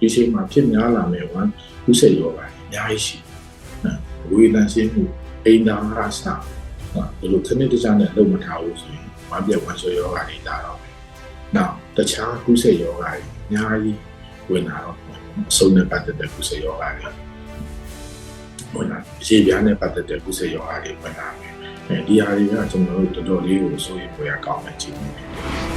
ဒီချိန်မှာဖြစ်များလာမဲ့ဝမ်းဥစ္စာရောဂါတွေအများကြီးရှိတယ်ဝေဒနာရှင်းမှုအိမ်သာရစနော်ဒီလိုသနစ်တကျနဲ့လုံမထားဘူးဆိုရင်ဝမ်းပြက်ဝမ်းလျှောယောဂါတွေလာတော့မယ်နောက်တခြားကုသယောဂါတွေအများကြီးဝင်လာတော့အဆုံးနဲ့ပတ်သက်တဲ့ကုသယောဂါတွေဝင်လာရေပြားနဲ့ပတ်သက်တဲ့ကုသယောဂါတွေဝင်လာမယ်အဲဒီဟာတွေကကျွန်တော်တို့တော်တော်လေးကိုစိုးရိမ်ဖွယ်ကောင်းတဲ့အခြေအနေတွေ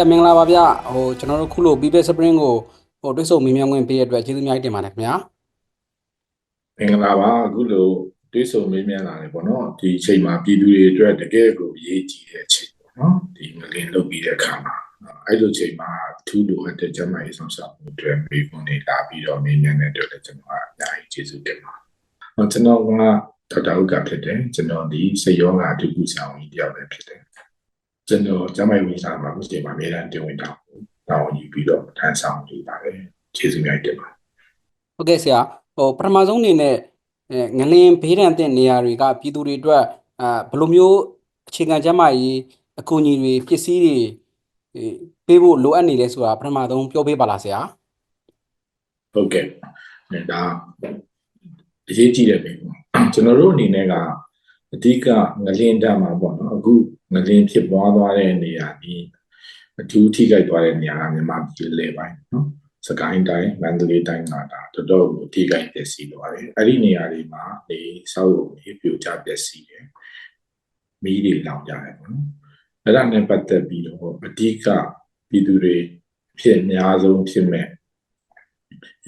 ဆရာမင်္ဂလာပါဗျဟိုကျွန်တော်တို့ခုလို People Spring ကိုဟိုတွိတ်ဆုံမေးမြန်းခွင့်ပေးရတဲ့အတွက်ကျေးဇူးအများကြီးတင်ပါတယ်ခင်ဗျာမင်္ဂလာပါအခုလိုတွေးဆုံမေးမြန်းလာတယ်ပေါ့နော်ဒီအချိန်မှာပြည်သူတွေအတွက်တကယ်ကိုအရေးကြီးတဲ့အချိန်ပေါ့နော်ဒီငလင်လုပ်ပြီးတဲ့အခါမှာအဲ့လိုချိန်မှာထူးလိုအပ်တဲ့ကျန်းမာရေးဆောင်ရှားမှုတွေမေးခွန်းတွေလာပြီးတော့မေးမြန်းတဲ့အတွက်လည်းကျွန်တော်အများကြီးကျေးဇူးတင်ပါတယ်။ဟောကျွန်တော်ကဒေါက်တာဥက္ကဖြစ်တယ်ကျွန်တော်ဒီစေယောဂအတူကူဆောင်ကြီးတယောက်ပဲဖြစ်တယ်။ ကျွန်တော်ကျန်းမာရေးဝန်ဆောင်မှာအခုချိန်မှာအများအားတင်ဝင်တောင်းတောင်းယူပြီးတော့ထမ်းဆောင်နေပါတယ်။ကျေးဇူးများတင်ပါတယ်ဟုတ်ကဲ့ဆရာဟိုပထမဆုံးအနေနဲ့အဲငလင်ဘေးဒဏ်တဲ့နေရာတွေကပြည်သူတွေအတွက်အာဘယ်လိုမျိုးအခြေခံကျန်းမာရေးအကူအညီတွေပစ္စည်းတွေအေးပေးဖို့လိုအပ်နေလဲဆိုတာပထမဆုံးပြောပေးပါလားဆရာဟုတ်ကဲ့အဲဒါအရေးကြီးတယ်ပဲကျွန်တော်တို့အနေနဲ့ကအဓိကငလင်တက်မှာပေါ့နော်အခု ငလင်ဖြစ်ပွားသွားတဲ့နေရာဒီအထူးထိခိုက်သွားတဲ့နေရာကမြန်မာပြည်လေပိုင်းနော်စကိုင်းတိုင်းမန္တလေးတိုင်းကဒါတော်တော်ကိုထိခိုက်ပျက်စီးသွားတယ်အဲ့ဒီနေရာတွေမှာဒီဆောက်လုပ်ရေးပြိုကျပျက်စီးတယ်မီးတွေလောင်ကြတယ်ပေါ့နော်အဲ့ဒါနဲ့ပတ်သက်ပြီးတော့အဓိကပြည်သူတွေဖြစ်အများဆုံးဖြစ်မဲ့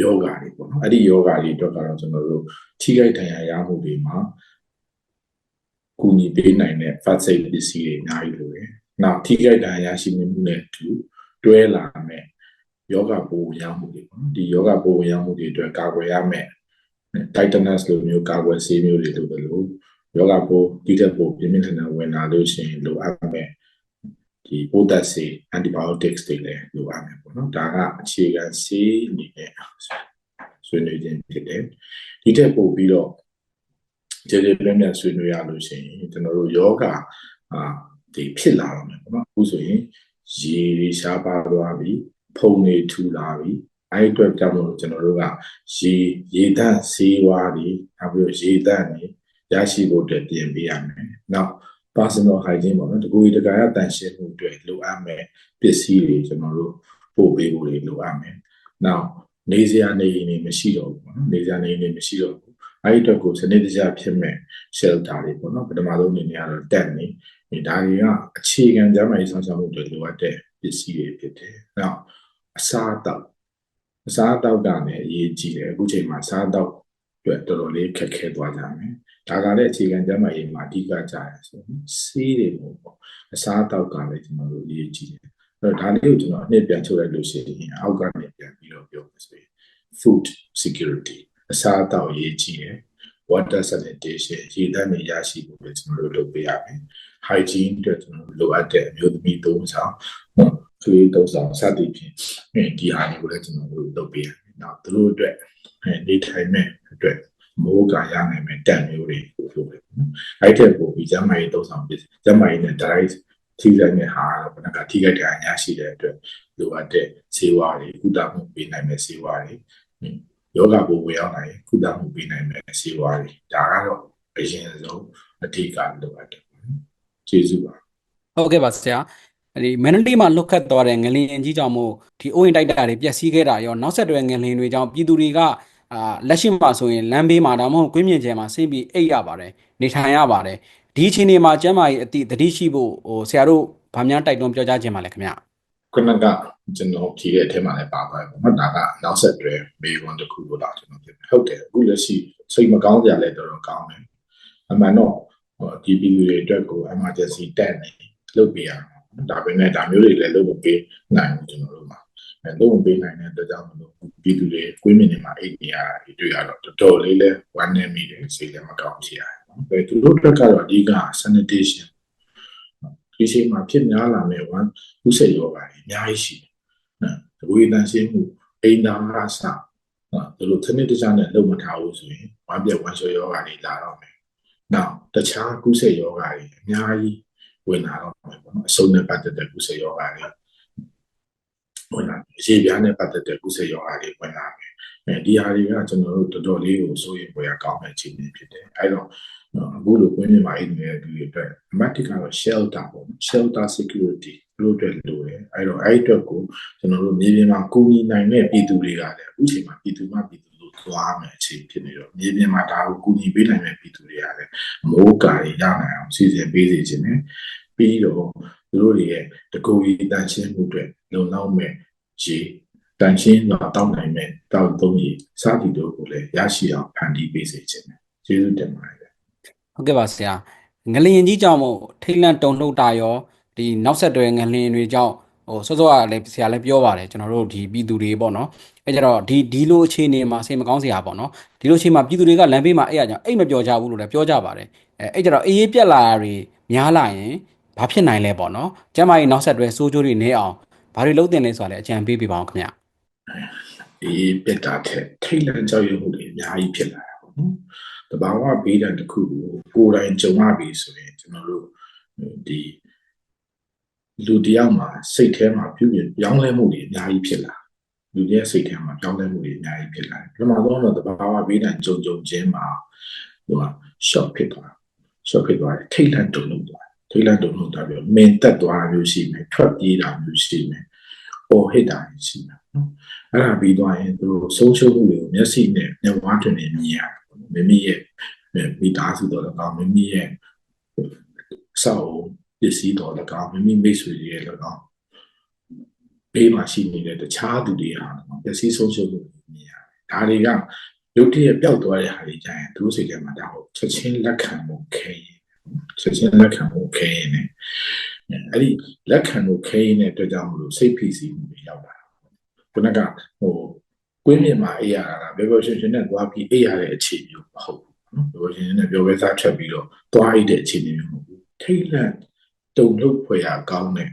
ယောဂါတွေပေါ့နော်အဲ့ဒီယောဂါတွေအတွက်ကတော့ကျွန်တော်တို့ထိခိုက်ဒဏ်ရာရမှုတွေမှာ ကူညီပေးနိုင်တဲ့ first aid ပစ္စည်းတွေအများကြီးလိုတယ်။နောက်ထိခိုက်ဒဏ်ရာရရှိမှုနဲ့အတူတွဲလာမဲ့ယောဂပိုးဝင်ရောက်မှုတွေပေါ့နော်ဒီယောဂပိုးဝင်ရောက်မှုတွေအတွက်ကာကွယ်ရမယ့် tetanus လိုမျိုးကာကွယ်ဆေးမျိုးတွေလိုတယ်လို့ယောဂပိုးဒီတက်ပိုးပြင်းပြင်းထန်ထန်ဝင်လာလို့ရှိရင်လိုအပ်မဲ့ဒီပိုးသက်ဆေး antibiotics တွေလည်းလိုအပ်မယ်ပေါ့နော်ဒါကအခြေခံဆေးအနေနဲ့ဆွေးနွေးခြင်းဖြစ်တယ်ဒီတက်ပို့ပြီးတော့ ကျေကျေပြည့်ပြည့်ဆွေးနွေးရလို့ရှိရင်ကျွန်တော်တို့ယောဂအာဒီဖြစ်လာတော့မယ်ပေါ့နော်အခုဆိုရင်ရေတွေရှားပါသွားပြီဖုံတွေထူလာပြီအဲ့ဒီအတွက်ကြောင့်မို့လို့ကျွန်တော်တို့ကရေရေတန့်ဆေးဝါးတွေနောက်ပြီးတော့ရေတန့်တွေရရှိဖို့အတွက်ပြင်ပေးရမယ်နောက် personal hygiene ပေါ့နော်တကူကြီးတကာရတန်ရှင်းမှုတွေလိုအပ်မယ်ပစ္စည်းတွေကျွန်တော်တို့ပို့ပေးဖို့တွေလိုအပ်မယ်။နောက်နေစရာနေနေမရှိတော့ဘူးပေါ့နော်နေစရာနေနေမရှိတော့ဘူး။ အဲဒီအတွက်ကိုစနစ်တကျဖြစ်မဲ့ shelter တွေပေါ့နော်ပထမဆုံးအနေနဲ့ကတော့တက်နေဒီဒါတွေကအခြေခံကျန်းမာရေးဆောင်ရှားမှုတွေလိုအပ်တဲ့ပစ္စည်းတွေဖြစ်တယ်။နောက်အစားအသောက်အစားအသောက်ကလည်းအရေးကြီးတယ်အခုချိန်မှာအစားအသောက်အတွက်တော်တော်လေးခက်ခဲသွားကြမယ်။ဒါကလည်းအခြေခံကျန်းမာရေးမှာအဓိကကြရဆိုရင်ဆေးတွေပေါ့ပေါ့အစားအသောက်ကလည်းကျွန်တော်တို့အရေးကြီးတယ်။အဲ့တော့ဒါလေးကိုကျွန်တော်အနှစ်ပြန်ချုပ်လိုက်လို့ရှိရင်အောက်ကနေပြန်ပြီးတော့ပြောမယ်ဆိုရင် food security အစားအသောက်အရေးကြီးတယ် water sanitation ရေသန့်တွေရရှိဖို့လည်းကျွန်တော်တို့လုပ်ပေးရမယ် hygiene အတွက်ကျွန်တော်တို့လိုအပ်တဲ့အမျိုးသမီးသုံးဆောင်နော်ကလေးသုံးဆောင်စသည်ဖြင့်အဲဒီဟာတွေကိုလည်းကျွန်တော်တို့လုပ်ပေးရမယ်။နောက်သူတို့အတွက်နေထိုင်မဲ့အတွက်မိုးကရနိုင်မဲ့တက်မျိုးတွေကိုလုပ်ပေးနော်။အဲ့ထက်ပိုပြီးကျန်းမာရေးသုံးဆောင်ပြီးကျန်းမာရေးနဲ့ direct ထိခိုက်တဲ့ဟာတော့ဘယ်နှကထိခိုက်တဲ့အများရှိတဲ့အတွက်လိုအပ်တဲ့ဆေးဝါးတွေကုသမှုပေးနိုင်မဲ့ဆေးဝါးတွေ ယောဂပိုးဝင်ရောက်နိုင်ကုသမှုပေးနိုင်မဲ့ဆေးဝါးတွေဒါကတော့အရင်ဆုံးအထူးကလိုအပ်တယ်ပေါ့နော်ကျေးဇူးပါဟုတ်ကဲ့ပါဆရာအဲဒီမန္တလေးမှာလွတ်ခတ်သွားတဲ့ငလင်ကြီးကြောင့်မို့ဒီအိုးရင်တိုက်တာတွေပျက်စီးခဲ့တာရောနောက်ဆက်တွဲငလင်တွေကြောင့်ပြည်သူတွေကအာလက်ရှိမှာဆိုရင်လမ်းဘေးမှာဒါမှမဟုတ်ကွင်းမြင့်ကျဲမှာဆင်းပြီးအိပ်ရပါတယ်နေထိုင်ရပါတယ်ဒီအချိန်တွေမှာကျမ်းမာရေးအတိတတိရှိဖို့ဟိုဆရာတို့ဗာများတိုက်တွန်းပြောကြားခြင်းပါလဲခင်ဗျခုနကကျွန်တော်ဖြေတဲ့အထက်မှာလည်းပါသွားတယ်ပေါ့နော်ဒါကနောက်ဆက်တွဲမေးခွန်းတစ်ခုလို့လာကျွန်တော်ပြောဟုတ်တယ်အခုလက်ရှိစိတ်မကောင်းကြလဲတော်တော်ကောင်းတယ်အမှန်တော့ဒီပြည်သူတွေအတွက်ကို emergency တက်နေလုပ်ပေးရအောင်ဒါပေမဲ့ဒါမျိုးတွေလည်းလုပ်မပေးနိုင်ဘူးကျွန်တော်တို့မှာအဲလုပ်မပေးနိုင်တဲ့အတွက်ကြောင့်မလို့ပြည်သူတွေကိုင်းမြင်နေမှာအိတ်နေရတာတွေ့ရတော့တော်တော်လေးလဲဝမ်းနေမိတယ်စိတ်လည်းမကောင်းဖြစ်ရတယ်နော်အဲသူတို့အတွက်ကတော့အဓိက sanitation ဒီချိန်မှာဖြစ်များလာမဲ့ဝမ်းဥစ္စာယောဂါတွေအများကြီးရှိတယ်။ နော်။ဝေဒနာရှင်းမှုအိမ်သာရစနော်ဒီလိုသနစ်တကျနဲ့လုံမထားဘူးဆိုရင်ဝမ်းပြက်ဝမ်းလျှောယောဂါတွေလာတော့မယ်နောက်တခြားကုသယောဂါတွေအများကြီးဝင်လာတော့မယ်ပေါ့နော်အဆုံးနဲ့ပတ်သက်တဲ့ကုသယောဂါတွေဝင်လာရေပြားနဲ့ပတ်သက်တဲ့ကုသယောဂါတွေဝင်လာမယ်အဲဒီဟာတွေကကျွန်တော်တို့တော်တော်လေးကိုစိုးရိမ်ဖွယ်ကောင်းတဲ့အခြေအနေဖြစ်တယ်အဲတော့ အခုလိုကွင်းမြမှာအိမ်နေတဲ့လူတွေအတွက်အမှတ်တကတော့ shelter ပေါ့ shelter security လို့အတွက်လိုတယ်အဲတော့အဲ့အတွက်ကိုကျွန်တော်တို့မြေပြင်မှာကူညီနိုင်တဲ့ပြည်သူတွေကလည်းအခုချိန်မှာပြည်သူမှပြည်သူလို့သွားမယ်အခြေဖြစ်နေတော့မြေပြင်မှာဒါကိုကူညီပေးနိုင်တဲ့ပြည်သူတွေကလည်းမိုးကာတွေရနိုင်အောင်စီစဉ်ပေးစီခြင်းနဲ့ပြီးတော့သူတို့တွေရဲ့တကူကြီးတန်ရှင်းမှုတွေလုံလောက်မဲ့ရေတန်ရှင်းတော့တောင်းနိုင်မဲ့တောက်သုံးကြီးစသည်တို့ကိုလည်းရရှိအောင်ဖန်တီးပေးစေခြင်းနဲ့ကျေးဇူးတင်ပါတယ် ဟုတ်ကဲ့ပါဆရာငလျင်ကြီးကြောင့်မို့ထိတ်လန့်တုန်လှုပ်တာရောဒီနောက်ဆက်တွဲငလျင်တွေကြောင့်ဟိုစောစောကလည်းဆရာလည်းပြောပါတယ်ကျွန်တော်တို့ဒီပြည်သူတွေပေါ့နော်အဲကြတော့ဒီဒီလိုအခြေအနေမှာစိတ်မကောင်းစရာပေါ့နော်ဒီလိုအခြေအနေမှာပြည်သူတွေကလမ်းဘေးမှာအဲ့အကြောင်းအိတ်မပြောကြဘူးလို့လည်းပြောကြပါတယ်အဲအဲ့ကြတော့အေးအေးပြက်လာတာတွေများလာရင်ဘာဖြစ်နိုင်လဲပေါ့နော်ကျမကြီးနောက်ဆက်တွဲစိုးကျိုးတွေနေအောင်ဘာတွေလုပ်တင်လဲဆိုတာလည်းအကြံပေးပြပါအောင်ခင်ဗျအေးပြက်တာထက်ထိတ်လန့်ကြောက်ရွံ့မှုတွေအများကြီးဖြစ်လာတာပေါ့နော်။ တဘာဝဘေးဒဏ်တစ်ခုကိုကိုယ်တိုင်ကြုံရပြီဆိုရင်ကျွန်တော်တို့ဒီလူတယောက်မှာစိတ်ထဲမှာပြုပြင်ပြောင်းလဲမှုတွေအများကြီးဖြစ်လာလူရဲ့စိတ်ထဲမှာပြောင်းလဲမှုတွေအများကြီးဖြစ်လာတယ်။ပထမဆုံးတော့တဘာဝဘေးဒဏ်ကြုံကြုံချင်းမှာဟိုက shock ဖြစ်သွား shock ဖြစ်သွားတယ်ထိတ်လန့်တုန်လှုပ်သွားထိတ်လန့်တုန်လှုပ်သွားပြီးမင်တက်သွားတာမျိုးရှိမယ်ထွက်ပြေးတာမျိုးရှိမယ်။ပေါ်ဟစ်တာရှိမယ်နော်။အဲ့ဒါပြီးသွားရင်သူတို့ဆုံးရှုံးမှုတွေကိုမျက်စိနဲ့မျက်ဝါးတွင်နေမြင်ရတယ်ပေါ့နော်။ မိမိရဲ့မိသားစုတော်လည်းကောင်းမိမိရဲ့စောက်ပစ္စည်းတော်လည်းကောင်းမိမိမိတ်ဆွေတွေရဲ့လည်းကောင်းဘေးမှာရှိနေတဲ့တခြားသူတွေဟာပစ္စည်းဆုံးရှုံးမှုတွေမြင်ရတယ်။ဒါတွေကရုတ်တရက်ပျောက်သွားတဲ့ဟာတွေကြရင်သူတို့စိတ်ထဲမှာဒါကိုချက်ချင်းလက်ခံဖို့ခဲရင်ချက်ချင်းလက်ခံဖို့ခဲရင်ねအဲ့ဒီလက်ခံဖို့ခဲရင်တဲ့အတွက်ကြောင့်မလို့စိတ်ဖိစီးမှုတွေရောက်လာခုနကဟို ကွင်းမြင်မှာအေးရတာကဘယ်ဘယ်ရှင်ရှင်နဲ့သွားပြီးအေးရတဲ့အခြေမျိုးမဟုတ်ဘူးနော်ဘယ်ဘယ်ရှင်ရှင်နဲ့ပြောပဲစားထွက်ပြီးတော့သွားအိတ်တဲ့အခြေမျိုးမဟုတ်ဘူးထိတ်လန့်တုန်လှုပ်ဖွယ်ရာကောင်းတဲ့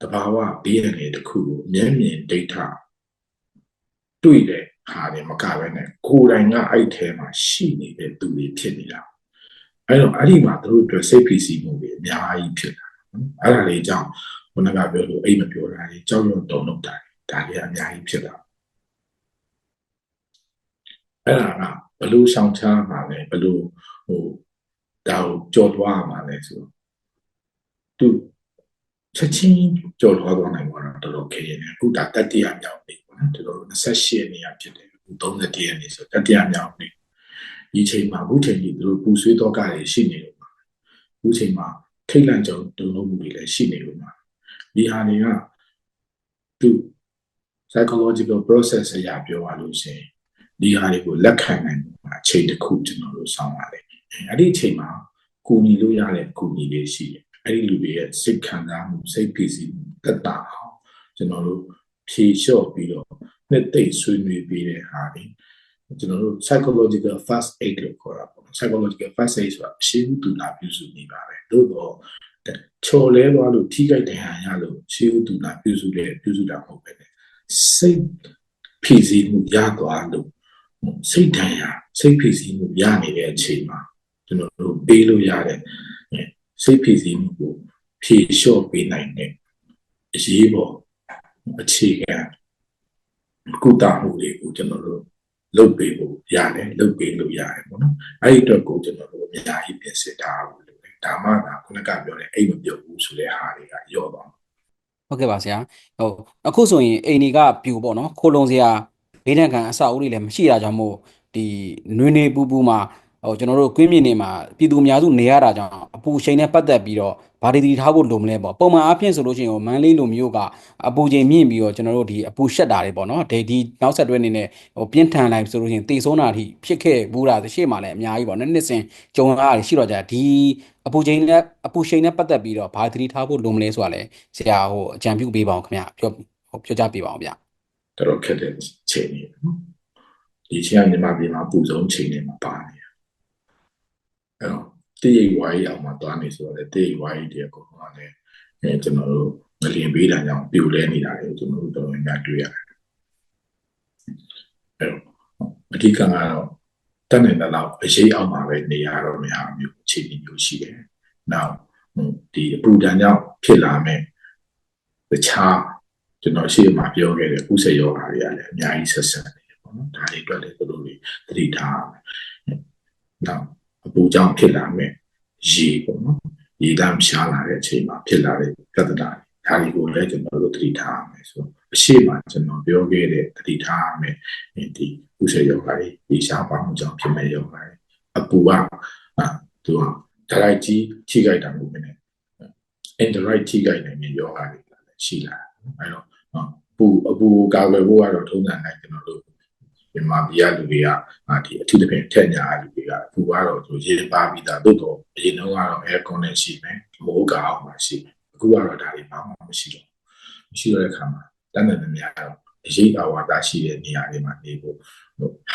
တဘာဝဘေးရည်တစ်ခုကိုမျက်မြင်ဒိဋ္ဌတွေ့တဲ့ဟာတွေမကပဲနဲ့ကိုယ်တိုင်ကအဲ့ထဲမှာရှိနေတဲ့သူတွေဖြစ်နေတာအဲ့တော့အဲ့ဒီမှာသူတို့အတွက်စိတ်ဖိစီးမှုတွေအများကြီးဖြစ်လာနော်အဲ့ဒါလေးကြောင့်ခုနကပြောလို့အိတ်မပြောတာတွေကြောက်ရွံ့တုန်လှုပ်တာဒါတွေအများကြီးဖြစ်လာ အဲ့ဒါကဘလို့ရှောင်ချားမှာလဲဘလို့ဟိုဒါကိုကြော်သွားမှာလဲဆိုသူချက်ချင်းကြော်သွားသွားနိုင်မှာတော့တော်တော်ခဲရတယ်အခုဒါတတိယမြောက်နေပေါ့နော်တော်တော်28ရက်နေရဖြစ်တယ်အခု31ရက်နေဆိုတတိယမြောက်နေဒီချိန်မှာအခုချိန်ကြီးသူတို့ပူဆွေးတော့ကတွေရှိနေလို့ပါအခုချိန်မှာထိတ်လန့်ကြုံတုံလုံးမှုတွေလည်းရှိနေလို့ပါဒီဟာတွေကသူ psychological process အရာပြောရလို့ရှိရင် ဒီဟာတွေကိုလက်ခံနိုင်မှာအချိန်တစ်ခုကျွန်တော်တို့ဆောင်းပါလိမ့်မယ်အဲ့ဒီအချိန်မှာကူညီလို့ရတဲ့ကူညီတွေရှိတယ်အဲ့ဒီလူတွေရဲ့စိတ်ခံစားမှုစိတ်ဖိစီးမှုတက်တာအောင်ကျွန်တော်တို့ဖြေလျှော့ပြီးတော့နှစ်သိမ့်ဆွေးနွေးပြီးတဲ့ဟာတွေကျွန်တော်တို့ psychological first aid လို့ခေါ်တာပေါ့ psychological first aid ဆိုတာရှင်းဥတူလာပြုစုနေပါပဲသို့တော့ချော်လဲသွားလို့ထိခိုက်တဲ့ဟာရလို့ရှင်းဥတူလာပြုစုတဲ့ပြုစုတာမဟုတ်ပဲねစိတ်ဖိစီးမှုရသွားလို့ စိတ်တန်ရာစိတ်ဖိစီးမှုရနေတဲ့အချိန်မှာကျွန်တော်တို့ပေးလို့ရတဲ့စိတ်ဖိစီးမှုကိုဖြေလျှော့ပေးနိုင်တဲ့အရေးပေါ်အခြေခံကုသမှုတွေကိုကျွန်တော်တို့လုပ်ပေးဖို့ရတယ်လုပ်ပေးလို့ရတယ်ပေါ့နော်အဲ့ဒီအတွက်ကိုကျွန်တော်တို့အများကြီးပြင်ဆင်ထားဖို့လိုတယ်ဒါမှသာခုနကပြောတဲ့အိမ်မပြုတ်ဘူးဆိုတဲ့ဟာတွေကရော့သွားမှာဟုတ်ကဲ့ပါဆရာဟုတ်အခုဆိုရင်အိမ်တွေကပြူပေါ့နော်ခိုးလုံစရာ ဘေးဒဏ်ခံအဆောက်အဦတွေလည်းမရှိတာကြောင့်မို့ဒီနွေနေပူပူမှာဟိုကျွန်တော်တို့ကွင်းမြင့်နေမှာပြည်သူအများစုနေရတာကြောင့်အပူချိန်နဲ့ပတ်သက်ပြီးတော့ဘာတွေတည်ထားဖို့လိုမလဲပေါ့ပုံမှန်အားဖြင့်ဆိုလို့ရှိရင်ဟိုမန်းလေးလိုမျိုးကအပူချိန်မြင့်ပြီးတော့ကျွန်တော်တို့ဒီအပူရှက်တာတွေပေါ့နော်ဒီဒီနောက်ဆက်တွဲအနေနဲ့ဟိုပြင်းထန်လိုက်ဆိုလို့ရှိရင်တေဆုံးတာအထိဖြစ်ခဲ့ဘူးတာရှေ့မှာလည်းအများကြီးပေါ့နော်နှစ်စဉ်ကြုံရတာရှိတော့ကြဒီအပူချိန်နဲ့အပူချိန်နဲ့ပတ်သက်ပြီးတော့ဘာတည်ထားဖို့လိုမလဲဆိုတာလည်းဆရာဟိုအကြံပြုပေးပါအောင်ခင်ဗျပြောဟိုပြောကြပေးပါအောင်ဗျတော်တော်ခက်တဲ့ ချိန်တွေနော်ဒီချိန်ကမြန်မာပြည်မှာပူဆုံးချိန်တွေမှာပါနေတယ်အဲ့တော့တိရိဝါရီအောင်မှာတွားနေဆိုတော့လေတိရိဝါရီတည်းကိုကလည်းအဲကျွန်တော်တို့ငလျင်ပေးတာကြောင့်ပြိုလဲနေတာတွေကိုကျွန်တော်တို့တော်တော်များများတွေ့ရတယ်အဲ့တော့အဓိကကတော့တက်နိုင်တဲ့လောက်အရေးအောင်မှာပဲနေရတော့များမျိုးအခြေအနေမျိုးရှိတယ်။နောက်ဒီအပူဒဏ်ကြောင့်ဖြစ်လာမဲ့တခြား ကျွန်တော်ရှေ့မှာပြောခဲ့တဲ့ဥစ္စာယောဂါတွေကလည်းအများကြီးဆက်ဆက်နေတယ်ပေါ့နော်။ဒါတွေအတွက်လည်းသူတို့တွေသတိထားရမယ်။နောက်အပူကြောင့်ဖြစ်လာမဲ့ရေပေါ့နော်။ရေတမ်းရှားလာတဲ့အချိန်မှာဖြစ်လာတဲ့ပြဿနာတွေဒါတွေကိုလည်းကျွန်တော်တို့သတိထားရမယ်ဆိုအရှိမကျွန်တော်ပြောခဲ့တဲ့သတိထားရမယ်ဒီဥစ္စာယောဂါတွေဒီရှားပါမှုကြောင့်ဖြစ်မဲ့ယောဂါတွေအပူကအာသူကဒါလိုက်ကြီးထိခိုက်တာမျိုးပဲနဲ့ indirect ထိခိုက်နိုင်တဲ့ယောဂါတွေလည်းရှိလာတယ် အဲတော့ပူအပူကာကွယ်ဖို့ကတော့ထုံးစံတိုင်းကျွန်တော်တို့မြန်မာပြည်ကလူတွေကဒီအထူးသဖြင့်ထက်ညာလူတွေကပူကတော့သူရေပါပြီးသားတို့တော့အရင်တော့ကတော့ air con နဲ့ရှိမယ်မိုးကအောင်မှရှိမယ်အခုကတော့ဒါတွေဘာမှမရှိတော့မရှိတော့တဲ့အခါမှာတန်းတန်းများတော့အရေးအဝါဒရှိတဲ့နေရာတွေမှာနေဖို့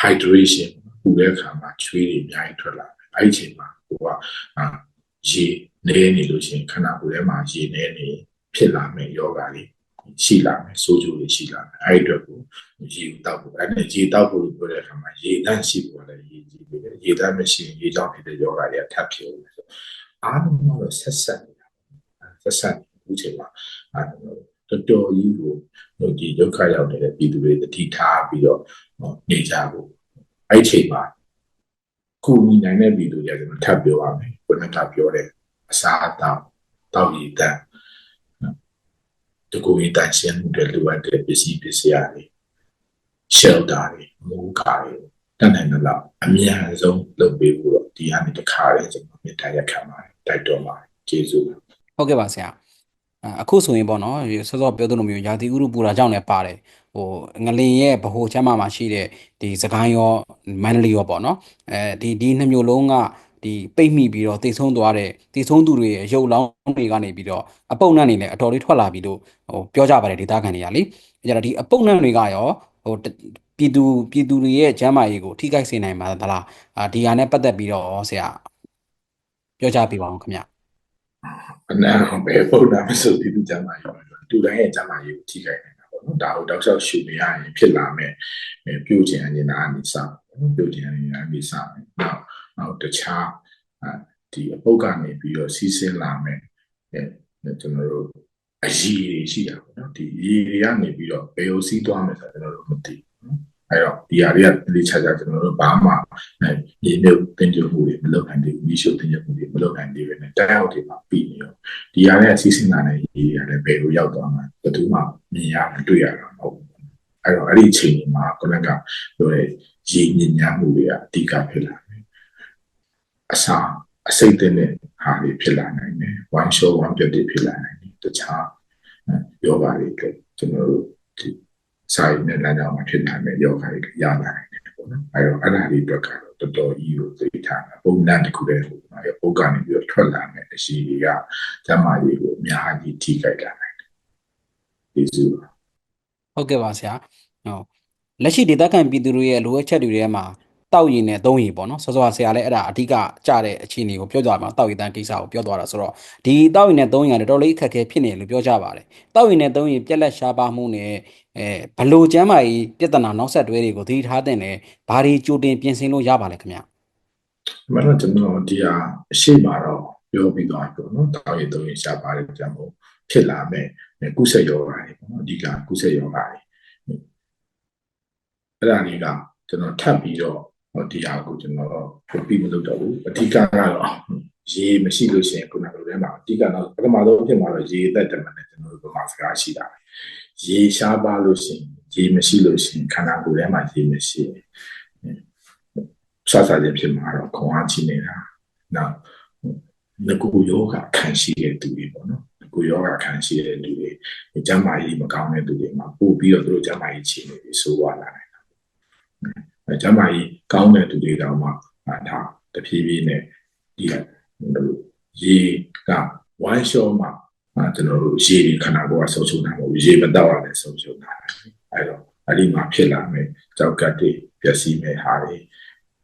hydration ပူတဲ့အခါမှာချွေးတွေအများကြီးထွက်လာတယ်အဲ့ဒီအချိန်မှာဟိုကအာရေနေနေလို့ရှိရင်ခန္ဓာကိုယ်ထဲမှာရေနေနေဖြစ်လာမယ်ယောဂါတွေ ရှိလာမယ်ဆိုးကျိုးတွေရှိလာမယ်အဲ့ဒီအတွက်ကိုရေတောက်ဖို့အဲ့ဒါရေတောက်ဖို့ပြောတဲ့အခါမှာရေတန့်ရှိဖို့လည်းရေကြီးပြီရေတန့်မရှိရင်ရေကြောင့်ဖြစ်တဲ့ယောဂါတွေကထပ်ဖြစ်လို့ဆိုအားလုံးတော့ဆက်ဆက်နေတာဆက်ဆက်အခုချိန်မှာအဲ့တော်တော်ကြီးကိုဟိုဒီဒုက္ခရောက်နေတဲ့ပြည်သူတွေတတိထားပြီးတော့နေကြဖို့အဲ့ချိန်မှာခုညီနိုင်တဲ့ပြည်သူတွေကကျွန်တော်ထပ်ပြောပါမယ်ခုနကပြောတဲ့အစားအသောက်တောက်ရည်တန် တကူရည်တန်ရှင်းမှုတွေလိုအပ်တဲ့ပစ္စည်းပစ္စည်းတွေ shelter တွေမူကာတွေတတ်နိုင်တဲ့လောက်အများဆုံးလုပ်ပေးဖို့တော့ဒီဟာနဲ့တခါလေးကျွန်တော်မြတ်တရားခံပါတယ်တိုက်တော်ပါတယ်ကျေးဇူးပါဟုတ်ကဲ့ပါဆရာအခုဆိုရင်ပေါ့နော်စောစောပြောသလိုမျိုးရာသီဥတုပူတာကြောင့်လည်းပါတယ်ဟိုငလင်ရဲ့ဗဟိုချမ်းမှာမှာရှိတဲ့ဒီစကိုင်းရောမန္တလေးရောပေါ့နော်အဲဒီဒီနှစ်မျိုးလုံးက ဒီပိတ်မိပြီးတော့တိတ်ဆုံးသွားတဲ့တိတ်ဆုံးသူတွေရဲ့ရုပ်လောင်းတွေကနေပြီးတော့အပုပ်နှံ့နေလည်းအတော်လေးထွက်လာပြီးလို့ဟိုပြောကြပါတယ်ဒေတာခံတွေကလေအဲကြတော့ဒီအပုပ်နှံ့တွေကရောဟိုပြည်သူပြည်သူတွေရဲ့ကျမ်းမာရေးကိုထိခိုက်စေနိုင်ပါသလားအာဒီဟာနဲ့ပတ်သက်ပြီးတော့ဆရာပြောကြပြပါအောင်ခင်ဗျအနာဘယ်ပုံနာမဆိုဒီလူကျမ်းမာရေးပဲတူတိုင်းရဲ့ကျမ်းမာရေးကိုထိခိုက်နေတာပေါ့နော်ဒါကိုတောက်လျှောက်ရှုနေရရင်ဖြစ်လာမဲ့ပြုတ်ခြင်းအရင်အနိစ္စပြုတ်ခြင်းအရင်အနိစ္စနောက် နောက်တခြားဒီအပုတ်ကနေပြီးတော့စီးဆင်းလာမဲ့အဲကျွန်တော်တို့အရည်တွေရှိတာပေါ့နော်ဒီရည်တွေကနေပြီးတော့ဘယ်လိုစီးသွားမယ်ဆိုတော့ကျွန်တော်တို့မသိဘူးအဲတော့ဒီဟာတွေကတိကျကျကျွန်တော်တို့ဘာမှဒီမျိုးတင်ကြမှုတွေမလုပ်နိုင်သေးဘူးမိရှုတင်ကြမှုတွေမလုပ်နိုင်သေးပဲနဲ့တိုင်အောက်တွေမှာပြီးနေရောဒီဟာနဲ့အစီအစဉ်လာတဲ့ရေးတွေကလည်းဘယ်လိုရောက်သွားမှာဘယ်သူမှမြင်ရမတွေ့ရတာမဟုတ်ဘူးအဲတော့အဲ့ဒီအချိန်မှာကိုယ်ကပြောတဲ့ရည်ညဉ့်ညာမှုတွေကအဓိကဖြစ်လာတယ် အစာအစိတ်တဲ့ဟာတွေဖြစ်လာနိုင်တယ် one show one ပြတ်တွေဖြစ်လာနိုင်တယ်တခြားယောဂါတွေကျွန်တော်တို့ဒီဆိုင်နဲ့လမ်းကြောင်းမှာဖြစ်နိုင်တဲ့ယောဂါတွေရလာနိုင်တယ်ပေါ့နော်အဲတော့အဲ့ဒါတွေအတွက်ကတော့တော်တော်ကြီးကိုသိထားတာပုံနှံတစ်ခုတည်းဟိုအဲပုတ်ကနေပြီးတော့ထွက်လာတဲ့အရှိတွေကဇမားကြီးကိုအများကြီးထိခိုက်လာနိုင်တယ်ဒီစုပါဟုတ်ကဲ့ပါဆရာဟုတ်လက်ရှိဒေသခံပြည်သူတွေရဲ့လိုအပ်ချက်တွေထဲမှာ တောက်ရည်နဲ့သုံးရည်ပေါ့နော်စောစောဆရာလည်းအဲ့ဒါအဓိကကြတဲ့အခြေအနေကိုပြောကြမှာတောက်ရည်တန်းကိစ္စကိုပြောသွားတာဆိုတော့ဒီတောက်ရည်နဲ့သုံးရည်ကတော်တော်လေးအခက်အခဲဖြစ်နေတယ်လို့ပြောကြပါတယ်တောက်ရည်နဲ့သုံးရည်ပြက်လက်ရှားပါမှုနဲ့အဲဘလို့ကျမ်းမာရေးပြဿနာနောက်ဆက်တွဲတွေကိုသတိထားတဲ့နဲ့ဘာတွေကြိုတင်ပြင်ဆင်လို့ရပါလဲခင်ဗျမနော်ကျွန်တော်ဒီဟာအရှိမတော့ပြောပြီးသွားပြီပေါ့နော်တောက်ရည်သုံးရည်ရှားပါတယ်ကြံမို့ဖြစ်လာမဲ့ကုသယောဂါတွေပေါ့နော်အဓိကကုသယောဂါတွေအဲ့ဒါတွေကကျွန်တော်ထပ်ပြီးတော့ ဒီဟာကိုကျွန်တော်ပြီးမလုပ်တော့ဘူးအဓိကကတော့ရေမရှိလို့ရှိရင်ခုနကလိုထဲမှာအဓိကတော့ပထမဆုံးဖြစ်မှာတော့ရေသက်တယ်မှာကျွန်တော်တို့ဗမာစကားရှိတာပဲရေရှားပါလို့ရှိရင်ရေမရှိလို့ရှိရင်ခန္ဓာကိုယ်ထဲမှာရေမရှိရင်ဆဆခြင်းဖြစ်မှာတော့ခွန်အားချိနေတာနောက်ငကူယောဂခံရှိတဲ့သူတွေပေါ့နော်ငကူယောဂခံရှိတဲ့သူတွေကျန်းမာရေးမကောင်းတဲ့သူတွေမှာပို့ပြီးတော့သူတို့ကျန်းမာရေးခြေနေပြီးဆိုးသွားလာတ ယ်အဲကျမကြီးကောင်းတဲ့သူတွေတောင်မှဒါတဖြည်းဖြည်းနဲ့ဒီရေကဝမ်းလျှောမှာကျွန်တော်တို့ရေခန္ဓာကိုယ်ကဆုံးရှုံးတာမဟုတ်ရေမတော့ရလည်းဆုံးရှုံးတာအဲတော့အဲ့ဒီမှာဖြစ်လာမယ်ကြောက်ကတ်တွေပျက်စီးမယ်ဟာတွေ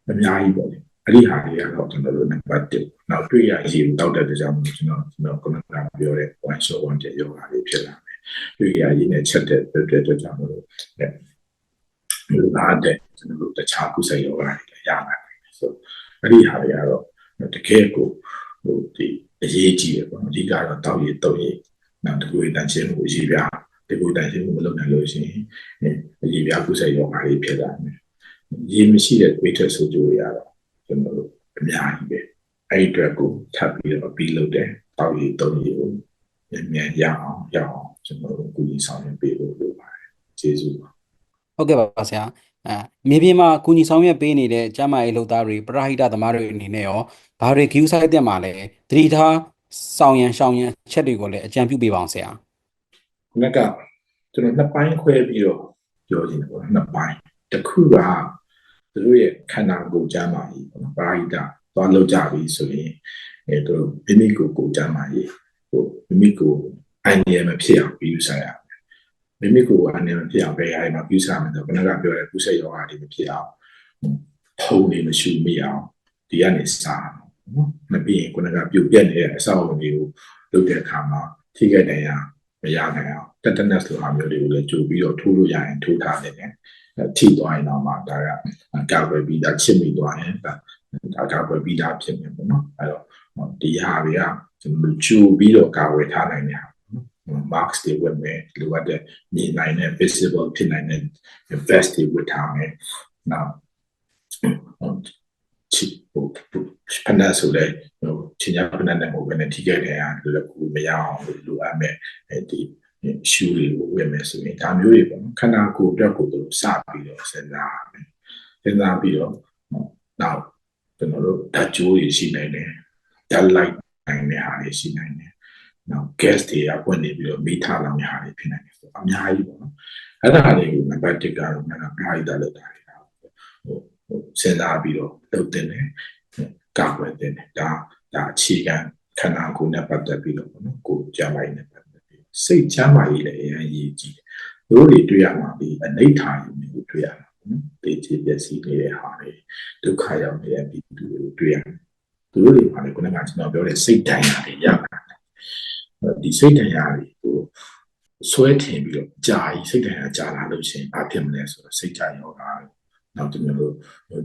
အများကြီးပေါ့လေအဲ့ဒီဟာတွေကတော့ကျွန်တော်တို့နံပါတ်1နောက်တွေ့ရရေတောက်တဲ့ကြောင့်ကျွန်တော်ကျွန်တော်ခုနကပြောတဲ့ one shot one တဲ့ယောဂါတွေဖြစ်လာမယ်တွေ့ရရေနဲ့ချက်တဲ့တဲ့ကြောင့် လို့လူသားတဲ့ကျွန်တော်တို့တခြားကုသယောဂါတွေလည်းရနိုင်တယ်ဆိုအဲ့ဒီဟာတွေကတော့တကယ်ကိုဟိုဒီအရေးကြီးတယ်ပေါ့နော်အဓိကတော့တောက်ရည်တုံးရည်နောက်တကူတန်ချင်းမှုအရေးပြတကူတန်ချင်းမှုမလုပ်နိုင်လို့ရှိရင်အရေးပြကုသယောဂါတွေဖြစ်လာတယ်ရေမရှိတဲ့ဝိထဆိုကြရတော့ကျွန်တော်တို့အများကြီးပဲအဲ့ဒီအတွက်ကိုထပ်ပြီးတော့ပြီးလုပ်တယ်တောက်ရည်တုံးရည်ကိုမြန်ရအောင်ရအောင်ကျွန်တော်တို့ကုသဆောင်ရပေးဖို့လိုပါတယ်ကျေးဇူးပါ ဟုတ်ကဲ့ပါဆရာအဲမြေပြင်မှာကုညီဆောင်ရွက်ပေးနေတဲ့ကျန်းမာရေးလုပ်သားတွေပရဟိတသမားတွေအနေနဲ့ရောဘာတွေ queue site တက်မှာလဲသတိထားဆောင်ရန်ရှောင်ရန်ချက်တွေကိုလည်းအကြံပြုပေးပါအောင်ဆရာခုနကကျွန်တော်နှစ်ပိုင်းခွဲပြီးတော့ပြောချင်တယ်ပေါ့နော်နှစ်ပိုင်းတစ်ခုကသူတို့ရဲ့ခန္ဓာကိုယ်ကျမ်းမာရေးပေါ့နော်ပါဠိတာသွားလောက်ကြပြီဆိုရင်အဲသူတို့မိမိကိုယ်ကိုယ်ကျမ်းမာရေးဟိုမိမိကိုယ်အန္တရာယ်မဖြစ်အောင်ပြီးယူဆရ မယ်မိမိကိုယ်အန္တရာယ်မဖြစ်အောင်ဘယ်ဟာမှာပြီးယူဆရမလဲဆိုတော့ခုနကပြောတဲ့ကုသယောဂါတွေမဖြစ်အောင်ဖုံးနေမရှူမိအောင်ဒီကနေစားနော်မပြီးရင်ခုနကပြုတ်ပြက်နေတဲ့အဆောက်အအုံတွေကိုလုပ်တဲ့အခါမှာထိခိုက်တရားမရနိုင်အောင် tetanus လိုဟာမျိုးတွေကိုလည်းကြိုပြီးတော့ထိုးလို့ရရင်ထိုးထားနေတယ်။ထိသွားရင်တော့မှဒါကကာကွယ်ပြီးသားချစ်မိသွားရင်ဒါဒါကာကွယ်ပြီးသားဖြစ်နေပေါ့နော်။အဲတော့ဒီဟာတွေကကျွန်တော်တို့ကြိုပြီးတော့ကာကွယ်ထားနိုင်တယ်နော်။ marks တွေဝတ်မယ်လိုအပ်တဲ့မြင်နိုင်တဲ့ visible ဖြစ်နိုင်တဲ့ vest တွေဝတ်ထားမယ်။နောက်ချစ်ဖို့ဖနက်ဆိုလဲဟိုချင်းညာဖနက်နဲ့မဟုတ်ဘဲနဲ့ထိခဲ့တယ်ဟာလိုကူမရအောင်လိုအပ်မယ်အဲဒီရှူတွေကိုဝယ်မယ်ဆိုရင်ဒါမျိုးတွေပေါ့ခန္ဓာကိုယ်အတွက်ကိုသူစပြီးတော့စဉ်းစားမယ်စဉ်းစားပြီးတော့နောက်ကျွန်တော်တို့ဓာတ်ကြိုးတွေရှိနိုင်တယ်ဓာတ်လိုက်နိုင်တဲ့ဟာတွေရှိနိုင်တယ် နောက် gas တွေကပွင့်နေပြီးတော့မိထားလောင်တဲ့ဟာတွေဖြစ်နိုင်တယ်ဆိုအများကြီးပေါ့နော်အဲ့ဒါတွေကိုနံပါတ်1ကတော့ငါကပြိုင်တာလို့တာတွေဟိုစဉ်းစားပြီးတော့လုပ်တင်တယ်ကာကွယ်တင်တယ်ဒါဒါအခြေခံခန္ဓာကိုယ်နဲ့ပတ်သက်ပြီးတော့ပေါ့နော်ကိုယ်ကြမ်းပိုင်းနဲ့ပတ်သက်ပြီးစိတ်ချမ်းသာရေးလည်းအရင်ရေးကြည့်တယ်တို့တွေတွေ့ရမှာဒီအနိဋ္ဌာယုံတွေကိုတွေ့ရမှာနော်တေချေပျက်စီးနေတဲ့ဟာတွေဒုက္ခရောက်နေတဲ့ပြည်သူတွေကိုတွေ့ရတယ်သူတို့တွေမှာလည်းခုနကကျွန်တော်ပြောတဲ့စိတ်တန်ရာတွေရတာ ဒီစိတ်တန်ရာတွေကိုဆွဲထင်ပြီးတော့ကြာကြီးစိတ်တန်ရာကြာလာလို့ရှိရင်ဘာဖြစ်မလဲဆိုတော့စိတ်ကြယောဂါနောက်ကျွန်တော်တို့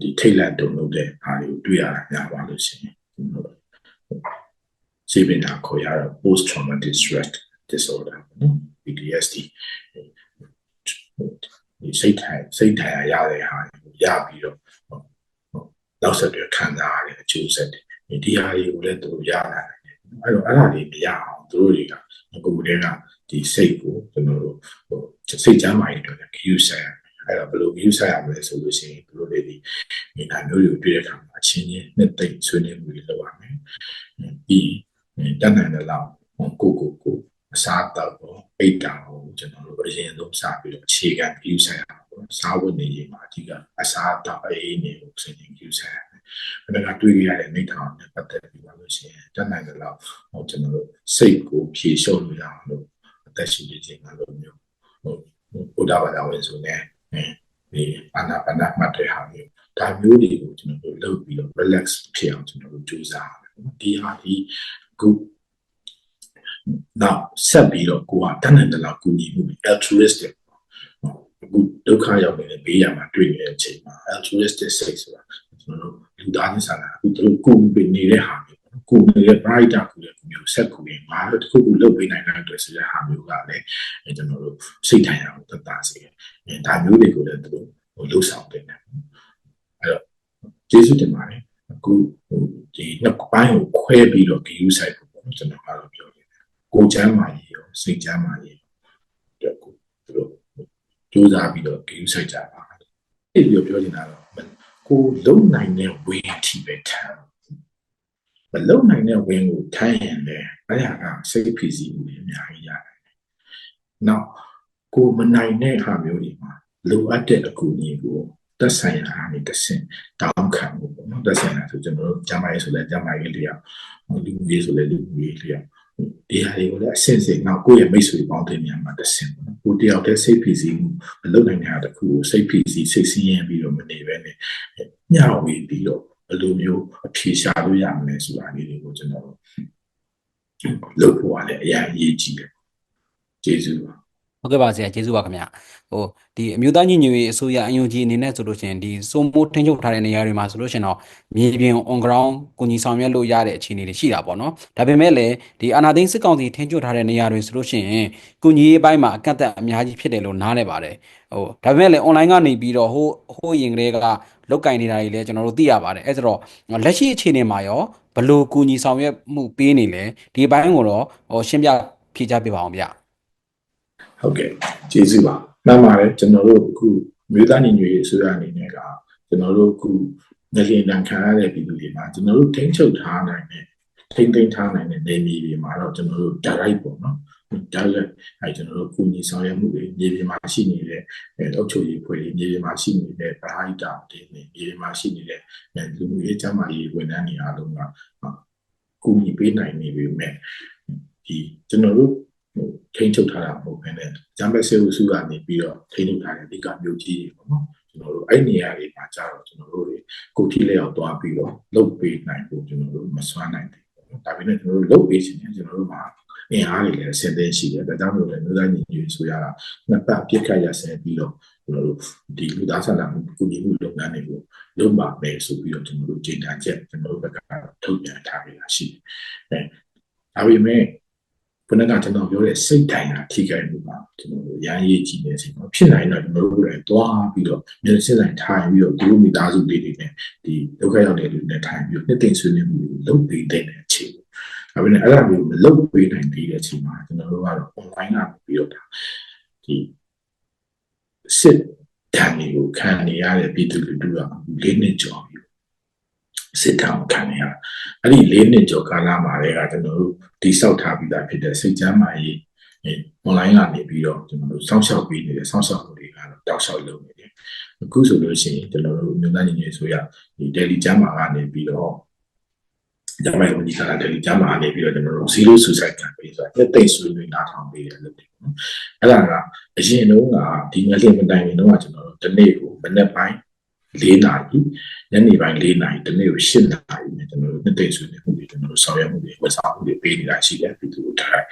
ဒီထိတ်လက်တုံလို့တဲ့အားတွေကိုတွေ့ရတာများပါလို့ရှိရင်ကျွန်တော်တို့စိတ်ပင်နာခေါ်ရတော့ post traumatic stress disorder နော် PTSD ဒီစိတ်ထိုင်စိတ်ထိုင်ရတဲ့ဟာကိုရပြီးတော့နောက်ဆက်တွဲခံစားရတဲ့အကျိုးဆက်တွေဒီဟာတွေကိုလည်းသူတို့ရလာတယ် အဲ့တော့အဲ့ဒါတွေမရအောင်သူတို့တွေကကိုယ်တည်းကဒီစိတ်ကိုကျွန်တော်တို့ဟိုစိတ်ချမ်းသာရေးအတွက် cue ဆက်အဲ့တော့ဘယ်လို view ဆက်ရမလဲဆိုလို့ရှိရင်တို့တွေဒီဒီနာမျိုးတွေကိုတွေ့တဲ့အခါမှာအချင်းချင်းနှစ်သိမ့်ဆွေးနွေးမှုတွေလုပ်ရမယ်ပြီးတတ်နိုင်တဲ့လောက်ကိုကိုကို အစားတောက်တော့အိတ်တာကိုကျွန်တော်တို့အရင်ဆုံးစပြီးတော့အခြေခံ view ဆက်ရအောင်ပေါ့စားဝတ်နေရေးမှာအဓိကအစားတောက်အေးနေကိုစဉ်းကျင် view ဆက်ရမယ်ဘယ်ကတွေ့ရတဲ့နေထောင်နဲ့ပတ်သက်ပြီးပါလို့ရှိရင်တတ်နိုင်တဲ့လောက်ဟိုကျွန်တော်တို့စိတ်ကိုဖြေလျှော့လို့ရအောင်လို့အသက်ရှင်နေခြင်းကလို့မျိုးဟိုဘုရားဘာသာဝင်ဆိုနေဒီအနာပနာမှတ်တဲ့ဟာမျိုးဒါမျိုးတွေကိုကျွန်တော်တို့လုပ်ပြီးတော့ relax ဖြစ်အောင်ကျွန်တော်တို့ကြိုးစားရမယ်ဒီဟာဒီခု နောက်ဆက်ပြီးတော့ကိုကတန်းတဲ့လောက်ကူညီမှု altruistic အခုဒုက္ခရောက်နေတဲ့ဘေးရမှာတွေ့နေတဲ့အချိန်မှာ altruistic စိတ်ဆိုတာကျွန်တော်တို့လူသားချင်းစာနာအခုတို့ကိုယ်ပင်နေတဲ့ဟာမျိုးကိုယ်နေတဲ့ brighter ကိုလည်းမျိုးဆက်ကိုရင်ငါတို့တခုခုလုပ်ပေးနိုင်တဲ့အတွက်ဆိုတဲ့ဟာမျိုးကလည်းကျွန်တော်တို့စိတ်ထိုင်ရအောင်သက်သာစေတယ်အဲဒါမျိုးတွေကိုလည်းတို့ဟိုလှုပ်ဆောင်တင်တယ်အဲတော့ကျေးဇူးတင်ပါတယ်အခုဟိုဒီနှစ်ပိုင်းကိုခွဲပြီးတော့ view site ကိုပေါ့ကျွန်တော်ကတော့ပြောနေတယ် ကိုချမ်းမာရေးရောစိတ်ချမ်းမာရေးအတွက်ကိုတို့ကြိုးစားပြီးတော့ view site ကြပါအဲ့ဒီပြောနေတာတော့ကိုလုံနိုင်တဲ့ဝင်းအထိပဲထားမလုံနိုင်တဲ့ဝင်းကိုထိုင်းရင်လည်းအဲ့ဒါကစိတ်ဖိစီးမှုတွေအများကြီးရတယ်။နောက်ကိုမနိုင်တဲ့ဟာမျိုးတွေမှာလိုအပ်တဲ့အကူအညီကိုသက်ဆိုင်ရာအနေနဲ့ဆင်တောင်းခံမှုပေါ့နော်သက်ဆိုင်ရာဆိုကျွန်တော်တို့ဂျမိုင်းဆိုလဲဂျမိုင်းလေးလျောက်လူကြီးဆိုလဲလူကြီးလျောက် ဒီဟာတွေကိုလည်းအစင်စင်နောက်ကိုယ့်ရဲ့မိတ်ဆွေပေါင်းတဲ့နေရာမှာတဆင်ပေါ့နော်ကိုတယောက်တည်းစိတ်ဖိစီးမှုမလုပ်နိုင်တဲ့ဟာတစ်ခုကိုစိတ်ဖိစီးစိတ်ဆင်းရဲပြီးတော့မနေပဲနဲ့ညဝေပြီးတော့ဘယ်လိုမျိုးအဖြေရှာလို့ရမလဲဆိုတာလေးတွေကိုကျွန်တော်လုပ်ဖို့ရတယ်အရင်အရေးကြီးတယ်ကျေးဇူးပါ ဟုတ်ကဲ့ပါဆရာကျေးဇူးပါခင်ဗျဟိုဒီအမျိုးသားညီညွတ်ရေးအစိုးရ UNG အနေနဲ့ဆိုလို့ရှိရင်ဒီစိုးမိုးထင်းချုပ်ထားတဲ့နေရာတွေမှာဆိုလို့ရှိရင်တော့မြေပြင် on ground ကိုညီဆောင်ရွက်လို့ရတဲ့အခြေအနေတွေရှိတာပေါ့နော်ဒါပေမဲ့လည်းဒီအာဏာသိမ်းစစ်ကောင်စီထင်းချုပ်ထားတဲ့နေရာတွေဆိုလို့ရှိရင်ကုညီရေးပိုင်းမှာအကန့်အသတ်အများကြီးဖြစ်တယ်လို့နားလည်ပါတယ်ဟိုဒါပေမဲ့လည်း online ကနေပြီးတော့ဟိုဟိုရင်ကလေးကလောက်ကင်နေတာတွေလည်းကျွန်တော်တို့သိရပါတယ်အဲဆိုတော့လက်ရှိအခြေအနေမှာရောဘယ်လိုကုညီဆောင်ရွက်မှုပေးနေလဲဒီဘိုင်းကိုတော့ဟိုရှင်းပြဖြေချပြပါအောင်ဗျ ဟုတ်ကဲ့ကျေးဇူးပါမှန်ပါတယ်ကျွန်တော်တို့အခုမြို့သားညီညွတ်ရေးအစိုးရအနေနဲ့ကကျွန်တော်တို့အခုငလျင်တန်ခံရတဲ့ပြည်သူတွေမှာကျွန်တော်တို့ထိန်းချုပ်ထားနိုင်တဲ့ထိန်းသိမ်းထားနိုင်တဲ့နေမြေတွေမှာတော့ကျွန်တော်တို့ direct ပေါ့နော် direct အဲကျွန်တော်တို့ကုညီဆောင်ရွက်မှုတွေမြေပြင်မှာရှိနေတဲ့အဲအုပ်ချုပ်ရေးဖွဲ့တွေမြေပြင်မှာရှိနေတဲ့ပရိုက်တာတွေနဲ့မြေပြင်မှာရှိနေတဲ့အဲလူမှုရေးကျန်းမာရေးဝန်ထမ်းတွေအားလုံးကကုညီပေးနိုင်နေပြီမဲ့ဒီကျွန်တော်တို့ ဟိုထိန်းချုပ်ထားတာမဟုတ်ဘဲနဲ့ဂျမ်ဘက်ဆေးဦးစုကနေပြီးတော့ထိန်းချုပ်ထားတဲ့အဓိကမျိုးကြီးတွေပေါ့နော်ကျွန်တော်တို့အဲ့နေရာတွေမှာကြာတော့ကျွန်တော်တို့တွေကိုတီးလက်အောင်တွားပြီးတော့လုတ်ပေးနိုင်ဖို့ကျွန်တော်တို့မစွမ်းနိုင်ဘူးပေါ့နော်ဒါပေမဲ့ကျွန်တော်တို့လုတ်ပေးခြင်းနဲ့ကျွန်တော်တို့မှာအင်အားတွေလည်းဆင်သင်းရှိတယ်ဒါကြောင့်မို့လည်းမျိုးသားညီညွတ်ဆိုရတာနှစ်ပတ်ပြစ်ခတ်ရဆင်ပြီးတော့ကျွန်တော်တို့ဒီလူသားဆန္ဒမှုကုညီမှုလုပ်ငန်းတွေကိုလုပ်ပါမယ်ဆိုပြီးတော့ကျွန်တော်တို့ကြေညာချက်ကျွန်တော်တို့ဘက်ကထုတ်ပြန်ထားပြီးတာရှိတယ်အဲဒါပေမဲ့ ခုနကကျွန်တော်ပြောတဲ့စိတ်တိုင်းတာထိခိုက်မှုပါကျွန်တော်တို့ရမ်းရေးကြည့်နေချိန်မှာဖြစ်နိုင်တော့ကျွန်တော်တို့လည်းတွားပြီးတော့မျက်စိဆိုင်ထိုင်ပြီးတော့ဒီလိုမိသားစုလေးတွေနဲ့ဒီဒုက္ခရောက်တဲ့လူတွေနဲ့ထိုင်ပြီးတော့နှစ်သိမ့်ဆွေးနွေးမှုတွေလုပ်ပေးတဲ့အချိန်ဒါပေမဲ့အဲ့ဒါမျိုးမလုပ်ပေးနိုင်သေးတဲ့အချိန်မှာကျွန်တော်တို့ကတော့ online ကနေပြီးတော့ဒါဒီစစ်တမ်းတွေကိုခံနေရတဲ့ပြည်သူလူထုကလေးနှစ်ကျော်ပြီ စစ်တောင်းခံနေရအဲ့ဒီလေးနှစ်ကျော်ကာလမှာလည်းကကျွန်တော်တို့တိစောက်ထားပြီးသားဖြစ်တဲ့စိတ်ချမ်းသာရေးအဲ online ကနေပြီးတော့ကျွန်တော်တို့စောင့်ရှောက်ပေးနေတဲ့စောင့်ရှောက်မှုတွေကတော့တောက်လျှောက်လုပ်နေတယ်အခုဆိုလို့ရှိရင်ကျွန်တော်တို့မြို့သားညီညွတ်ဆိုရဒီ daily ကျမ်းမာကနေပြီးတော့ကျမ်းမာရေးဝန်ကြီးဌာန daily ကျမ်းမာကနေပြီးတော့ကျွန်တော်တို့ zero suicide campaign ဆိုတာလက်သိဆွေးနွေးနားထောင်ပေးတယ်လို့ပြောနော်အဲ့ဒါကအရင်တုန်းကဒီငလျင်မတိုင်ခင်တုန်းကကျွန်တော်တို့ဒီနေ့ကိုမနေ့ပိုင်း ၄နာရီညနေပိုင်း၄နာရီဒီနေ့ကို၈နာရီနဲ့ကျွန်တော်တို့နှစ်သိမ့်ဆွေးနွေးမှုတွေကျွန်တော်တို့ဆောင်ရွက်မှုတွေဝတ်ဆောင်မှုတွေပေးနေတာရှိတယ်ပြည်သူတို့တိုင်း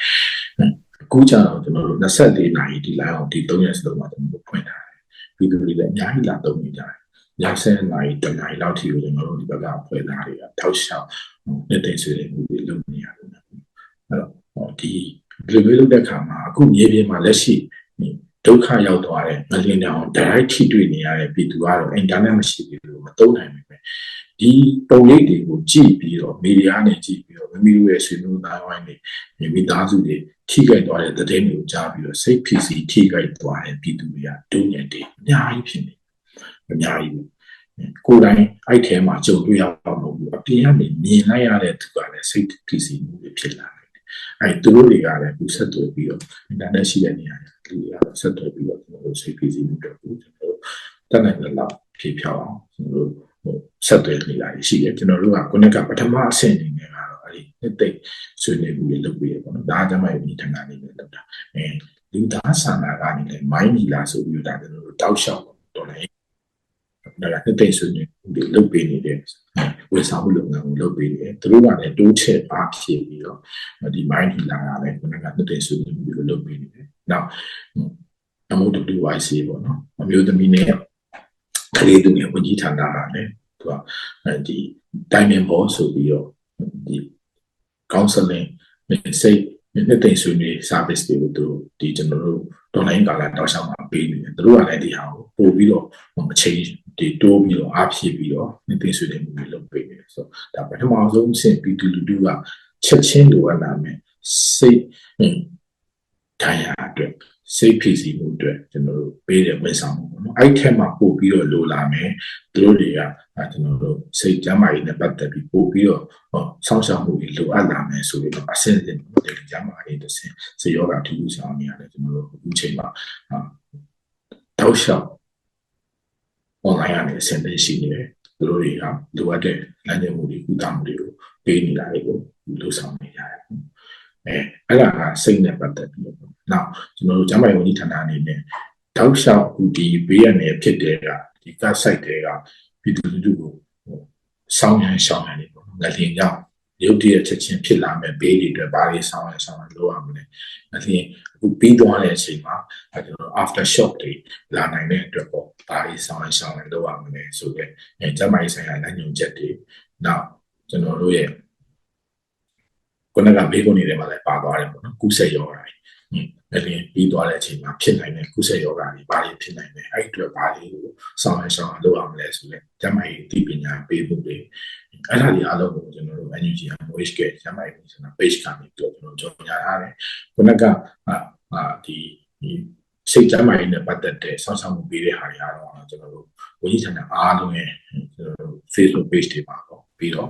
အခုကျတော့ကျွန်တော်တို့24နာရီဒီလိုက်အောင်ဒီ3ရက်စလုံးမှာကျွန်တော်တို့ဖွင့်ထားတယ်ပြည်သူတွေလည်းအများကြီးလာသုံးနေကြတယ်ည7နာရီတနာရီလောက်ထိကိုကျွန်တော်တို့ဒီဘက်ကဖွဲ့သားတွေကထောက်လျှောက်နှစ်သိမ့်ဆွေးနွေးမှုတွေလုပ်နေရတယ်အဲ့တော့ဒီဒီလိုမျိုးလုပ်တဲ့အခါမှာအခုမြေပြင်မှာလက်ရှိ ဒုက္ခရောက်သွားတဲ့ငလျင်တောင် direct ထိတွေ့နေရတဲ့ပြည်သူကတော့ internet မရှိဘူးလို့မသုံးနိုင်ဘူးပဲဒီပုံရိပ်တွေကိုကြည့်ပြီးတော့မီဒီယာနဲ့ကြည့်ပြီးတော့မမီတို့ရဲ့ဆွေးနွေးသားဝိုင်းတွေမိသားစုတွေထိခိုက်သွားတဲ့တဲ့တွေကိုကြားပြီးတော့စိတ်ဖြစ်စီထိခိုက်သွားတဲ့ပြည်သူတွေကဒုညံ့တယ်အများကြီးဖြစ်နေအများကြီးကိုယ်တိုင်အဲ့ထဲမှာကြုံတွေ့ရအောင်မဟုတ်ဘူးအပြင်ကနေမြင်လိုက်ရတဲ့သူကလည်းစိတ်ဖြစ်စီမှုတွေဖြစ်လာတယ်အဲ့သူတို့တွေကလည်းသူဆက်သွယ်ပြီးတော့ internet ရှိတဲ့နေရာ တွေလူတွေကတော့ဆက်သွယ်ပြီးတော့ကျွန်တော်တို့စိတ်ဖိစီးမှုတွေကျွန်တော်တို့တတ်နိုင်တဲ့လောက်ဖြေဖြောင်းအောင်ကျွန်တော်တို့ဟိုဆက်သွယ်နေတာရှိတယ်ကျွန်တော်တို့ကခုနကပထမအဆင့်အနေနဲ့ကတော့အဲ့ဒီနှစ်သိမ့်ဆွေးနွေးမှုတွေလုပ်ပြီးရပေါ့နော်ဒါကြမ်းမိုက်ဒီထံကနေလည်းလုပ်တာအဲလူသားဆန္ဒကနေလည်းမိုင်းမီလာဆိုပြီးတော့ကျွန်တော်တို့တောက်လျှောက်တော်လည်းဒါကနှစ်သိမ့်ဆွေးနွေးမှုတွေလုပ်ပေးနေတဲ့ဝန်ဆောင်မှုလုပ်ငန်းကိုလုပ်ပေးနေတယ်သူတို့ကလည်းတိုးချက်ပါဖြစ်ပြီးတော့ဒီမိုင်းမီလာကလည်းခုနကနှစ်သိမ့်ဆွေးနွေးမှုတွေလုပ်ပေးနေတယ် နောက် MOWIC ပေါ့နော်အမျိုးသမီးနဲ့ကလေးသူငယ်ဝန်ကြီးဌာနကလည်းသူကဒီ diamond ball ဆိုပြီးတော့ဒီ counseling နဲ့စိတ်နှစ်သိမ့်ဆွေးနွေး service တွေကိုသူဒီကျွန်တော်တို့ online ကာလတောက်လျှောက်မှာပေးနေတယ်သူတို့ကလည်းဒီဟာကိုပို့ပြီးတော့အချိန်ဒီတိုးပြီးတော့အားဖြည့်ပြီးတော့နှစ်သိမ့်ဆွေးနွေးမှုတွေလုပ်ပေးနေတယ်ဆိုတော့ဒါပထမဆုံးအဆင့်ပြည်သူလူထုကချက်ချင်းလိုအပ်လာမယ်စိတ် ခံရအတွက်စိတ်ဖိစီးမှုအတွက်ကျွန်တော်တို့ပေးတဲ့ဝန်ဆောင်မှုပေါ့နော်အဲ့ထက်မှပို့ပြီးတော့လိုလာမယ်သူတို့တွေကကျွန်တော်တို့စိတ်ကြမ်းမာရေးနဲ့ပတ်သက်ပြီးပို့ပြီးတော့ဆောင်းရှောက်မှုတွေလိုအပ်လာမယ်ဆိုရင်တော့အဆင့်ဆင့်တယ်ကြမ်းမာရေးတစ်ဆင့်စေရောဂါထူးထူးဆောင်နေရတယ်ကျွန်တော်တို့အခုချိန်မှာတောက်လျှောက် online ကနေအဆင့်သင့်ရှိနေတယ်သူတို့တွေကလိုအပ်တဲ့လမ်းညွှန်မှုတွေကုသမှုတွေကိုပေးနေတာတွေကိုလုပ်ဆောင်နေကြတယ် အဲအဲ့ဒါကစိတ်နဲ့ပတ်သက်ပြီးတော့နောက်ကျွန်တော်တို့ကျန်းမာရေးဝန်ကြီးဌာနအနေနဲ့တောက်လျှောက်ဒီဘေးရနယ်ဖြစ်တဲ့ကဒီက site တွေကပြည်သူလူထုကိုစောင်းရန်ရှောင်းရန်တွေပေါ့ငလျင်ကြောင့်ရုပ်တရက်ချက်ချင်းဖြစ်လာမဲ့ဘေးတွေအတွက်ဘာတွေစောင်းရန်ရှောင်းရန်လုပ်ရမလဲငလျင်အခုပြီးသွားတဲ့အချိန်မှာအဲကျွန်တော် after shock တွေလာနိုင်တဲ့အတွက်ပေါ့ဘာတွေဆောင်ရဆောင်ရလုပ်ရမလဲဆိုတော့အဲကျန်းမာရေးဆိုင်ရာလမ်းညွှန်ချက်တွေနောက်ကျွန်တော်တို့ရဲ့ ခုနကဘေးကုန်းနေတဲ့မှာလည်းပါသွားတယ်ပေါ့နော်ကုဆက်ရောဂါတွေဟင်းလည်းပြီးသွားတဲ့အချိန်မှာဖြစ်နိုင်တဲ့ကုဆက်ရောဂါတွေဘာတွေဖြစ်နိုင်လဲအဲ့ဒီအတွက်ဘာတွေကိုဆောင်ရဆောင်ရလုပ်ရမလဲဆိုတော့ကျန်းမာရေးအသိပညာပေးမှုတွေအဲ့ဒါတွေအားလုံးကိုကျွန်တော်တို့ NUG က Moish ကကျန်းမာရေးဝန်ကြီးဌာန page ကနေတော့ကျွန်တော်ကြော်ညာထားတယ်ခုနကအာဒီဒီစိတ်ကျန်းမာရေးနဲ့ပတ်သက်တဲ့စောင့်ရှောက်မှုပေးတဲ့ဟာတွေအားလုံးကျွန်တော်တို့ဝန်ကြီးဌာနအားလုံးရဲ့ကျွန်တော်တို့ Facebook page တွေမှာပေါ့ ပြီးတော့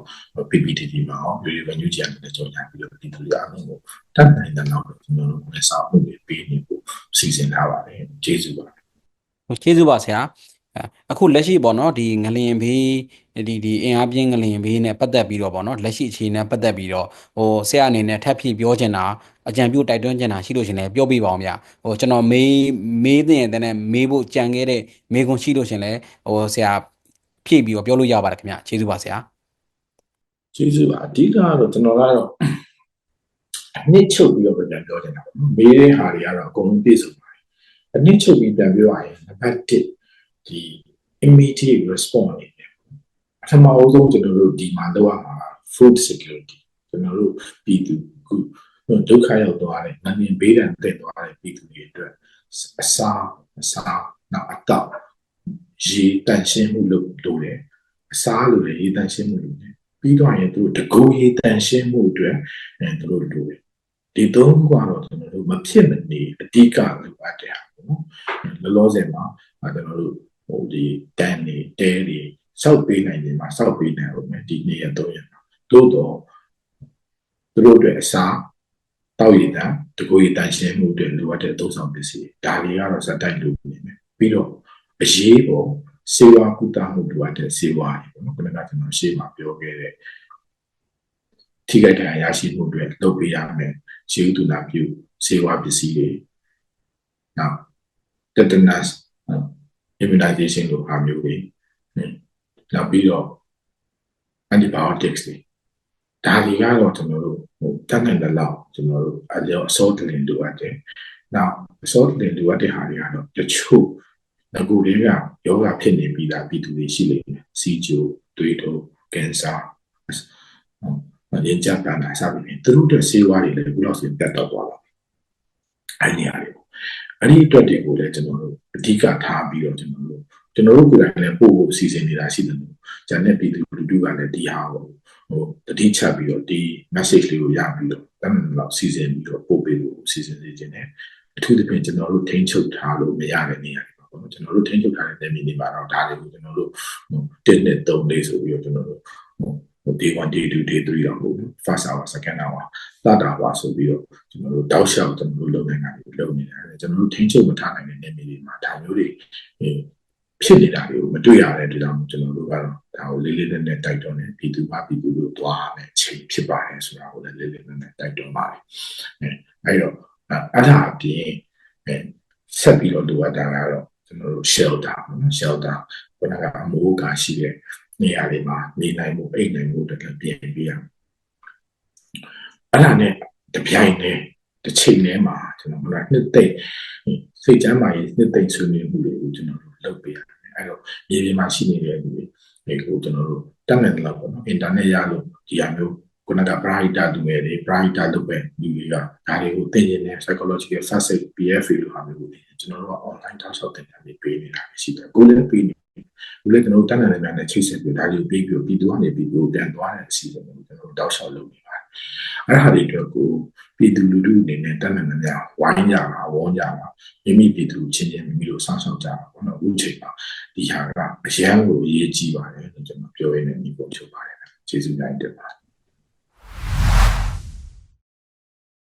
PPTV မှာရော revenue ကြံတဲ့ကြောင့်ညာပြီးတော့ဒီလိုအားလုံးကိုတတ်နိုင်တဲ့နောက်ကျွန်တော်တို့လက်ဆောင်မှုတွေပေးနေဖို့စီစဉ်ထားပါတယ်ကျေးဇူးပါဟုတ်ကျေးဇူးပါဆရာအဲအခုလက်ရှိပေါ့နော်ဒီငလျင်ဘေးဒီဒီအင်အားပြင်းငလျင်ဘေးနဲ့ပတ်သက်ပြီးတော့ပေါ့နော်လက်ရှိအခြေအနေနဲ့ပတ်သက်ပြီးတော့ဟိုဆရာအနေနဲ့ထပ်ဖြည့်ပြောချင်တာအကြံပြုတိုက်တွန်းချင်တာရှိလို့ရှင်လည်းပြောပြပါအောင်ဗျဟိုကျွန်တော်မေးမေးတဲ့တဲ့နဲ့မေးဖို့ကြံခဲ့တဲ့မေးခွန်းရှိလို့ရှင်လည်းဟိုဆရာဖြည့်ပြီးတော့ပြောလို့ရပါတယ်ခင်ဗျကျေးဇူးပါဆရာ ကျေးဇူးပါအဓိကကတော့ကျွန်တော်ကတော့အနှစ်ချုပ်ပြီးတော့ပြန်ပြောချင်တာပေါ့နော်မေးတဲ့ဟာတွေကတော့အကုန်လုံးပြည့်စုံပါတယ်အနှစ်ချုပ်ပြီးပြန်ပြောရရင်နံပါတ်1ဒီ immediate response အနေနဲ့ပထမအဆုံးကျွန်တော်တို့ဒီမှာလောက်ရမှာ food security ကျွန်တော်တို့ပြည်သူခုဒုက္ခရောက်သွားတဲ့နာမည်ဘေးဒဏ်တက်သွားတဲ့ပြည်သူတွေအတွက်အစာအစာနောက်အတော့ရေတန့်ရှင်းမှုလုပ်လုပ်တယ်အစာလိုလေရေတန့်ရှင်းမှုလုပ်တယ် ပြီးတော့ရင်သူတို့တကူရေတန့်ရှင်းမှုအတွက်အဲသူတို့လုပ်တယ်ဒီသုံးခုကတော့ကျွန်တော်တို့မဖြစ်မနေအဓိကလိုအပ်တဲ့ဟာပေါ့နော်လောလောဆယ်မှာကျွန်တော်တို့ဟိုဒီတန်နေတဲတွေစောက်ပေးနိုင်တယ်မှာစောက်ပေးနိုင်အောင်မယ်ဒီနေ့ရတော့ရမှာသို့တော့သူတို့အတွက်အစားတောက်ရည်တန်တကူရည်တန်ရှင်းမှုတွေလိုအပ်တဲ့သုံးဆောင်ပစ္စည်းဒါတွေကတော့စတိုက်လို့နေမယ်ပြီးတော့အရေးပေါ် စေဝါကုသမှုလိုအပ်တဲ့စေဝါတွေပေါ့နော်ခုနကကျွန်တော်ရှေ့မှာပြောခဲ့တဲ့ထိခိုက်ဒဏ်ရာရရှိမှုတွေလုပ်ပေးရမယ်ခြေဥတူနာပြုစေဝါပစ္စည်းတွေနောက် tetanus immunization လိုဟာမျိုးတွေနောက်ပြီးတော့ antibiotics တွေဒါတွေကတော့ကျွန်တော်တို့ဟိုတတ်နိုင်တဲ့လောက်ကျွန်တော်တို့အကြောအစောတလင်လိုအပ်တယ်။နောက်အစောတလင်လိုအပ်တဲ့ဟာတွေကတော့တချို့ ငကူတွေကယောဂဖြစ်နေပြီးသားပြည်သူတွေရှိလိမ့်မယ်။စီဂျိုတွေးတိုကင်ဆာဟိုရင်ကြပ်တာနာစပြီးသူတို့တဲ့ဆေးဝါးတွေလည်းဘယ်လောက်ဆိုပြတ်တော့သွားပါအဲ့ဒီဟာတွေပေါ့အဲ့ဒီအတွက်တွေကိုလည်းကျွန်တော်တို့အဓိကထားပြီးတော့ကျွန်တော်တို့ကျွန်တော်တို့ကိုယ်တိုင်လည်းပို့ဖို့စီစဉ်နေတာရှိတယ်လို့ဂျန်နဲ့ပြည်သူလူထုကလည်းဒီဟာကိုဟိုတတိချပြီးတော့ဒီ message လေးကိုရပြီးတော့တမန်လောက်စီစဉ်ပြီးတော့ပို့ပေးဖို့စီစဉ်နေခြင်းနဲ့အထူးသဖြင့်ကျွန်တော်တို့ထိန်းချုပ်ထားလို့မရတဲ့နေရာတွေ ပါပေါ့နော်ကျွန်တော်တို့ထိန်းချုပ်ထားတဲ့နေရာတွေမှာတော့ဒါတွေကိုကျွန်တော်တို့ဟို1နဲ့3လေးဆိုပြီးတော့ကျွန်တော်တို့ဟို day 1 day 2 day 3တော့ဟုတ် first hour second hour သတ်တာပါဆိုပြီးတော့ကျွန်တော်တို့တောက်လျှောက်ကျွန်တော်တို့လုပ်နေတာတွေလုပ်နေတာလေကျွန်တော်တို့ထိန်းချုပ်မထားနိုင်တဲ့နေရာတွေမှာဒါမျိုးတွေဖြစ်နေတာတွေကိုမတွေ့ရတဲ့အတွက်ကြောင့်ကျွန်တော်တို့ကတော့ဒါကိုလေးလေးနက်နက်တိုက်တွန်းနေပြည်သူ့ဘာပြည်သူတို့သွားမယ်ချိန်ဖြစ်ပါတယ်ဆိုတာကိုလည်းလေးလေးနက်နက်တိုက်တွန်းပါတယ်အဲအဲ့တော့အဲ့ဒါအပြင်အဲဆက်ပြီးတော့လိုအပ်တာကတော့ ကျွန်တော်တို့ shelter ပေါ့နော် shelter ခုနကအမိုးကာရှိတဲ့နေရာတွေမှာနေနိုင်မှုအိတ်နိုင်မှုတကယ်ပြင်ပြရအဲ့ဒါနဲ့တပြိုင်တည်းတစ်ချိန်တည်းမှာကျွန်တော်ကနှစ်သိမ့်စိတ်ချမ်းသာရေးနှစ်သိမ့်ဆွေးနွေးမှုတွေကိုကျွန်တော်တို့လုပ်ပေးရတယ်အဲ့တော့မြေပြင်မှာရှိနေတဲ့လူတွေတွေကိုကျွန်တော်တို့တတ်နိုင်တယ်လို့ပေါ့နော်အင်တာနက်ရလို့ဒီအမျိုးခုနက brighter လူငယ်တွေ brighter လုပ်ပဲလူတွေကဒါတွေကိုသင်နေတယ် psychological first aid PFA လို့ဟာမျိုးကို ကျွန်တော်တို့က online တောက်လျှောက်သင်တန်းတွေပေးနေတာရှိတယ်ကိုလည်းပေးနေဘူးလေကျွန်တော်တို့တန်းနိုင်တဲ့နဲ့ချိတ်ဆက်ပြီးဒါတွေကိုပြီးပြီးပြီးသူကနေပြီးပြီးပြန်သွားတဲ့အစီအစဉ်ကိုကျွန်တော်တို့တောက်လျှောက်လုပ်နေပါတယ်အဲ့ဒါတွေအတွက်ကိုပြည်သူလူထုအနေနဲ့တန်းနိုင်တဲ့များဝိုင်းကြတာဝေါ်ကြတာမိမိပြည်သူချင်းချင်းမိမိတို့စောင့်ရှောက်ကြတာပေါ့နော်ဦးချိန်မှာဒီဟာကအရန်ကိုအရေးကြီးပါတယ်လို့ကျွန်တော်ပြောရင်းနဲ့ညီပုံချုပ်ပါတယ်ကျေးဇူးတင်ပါတယ်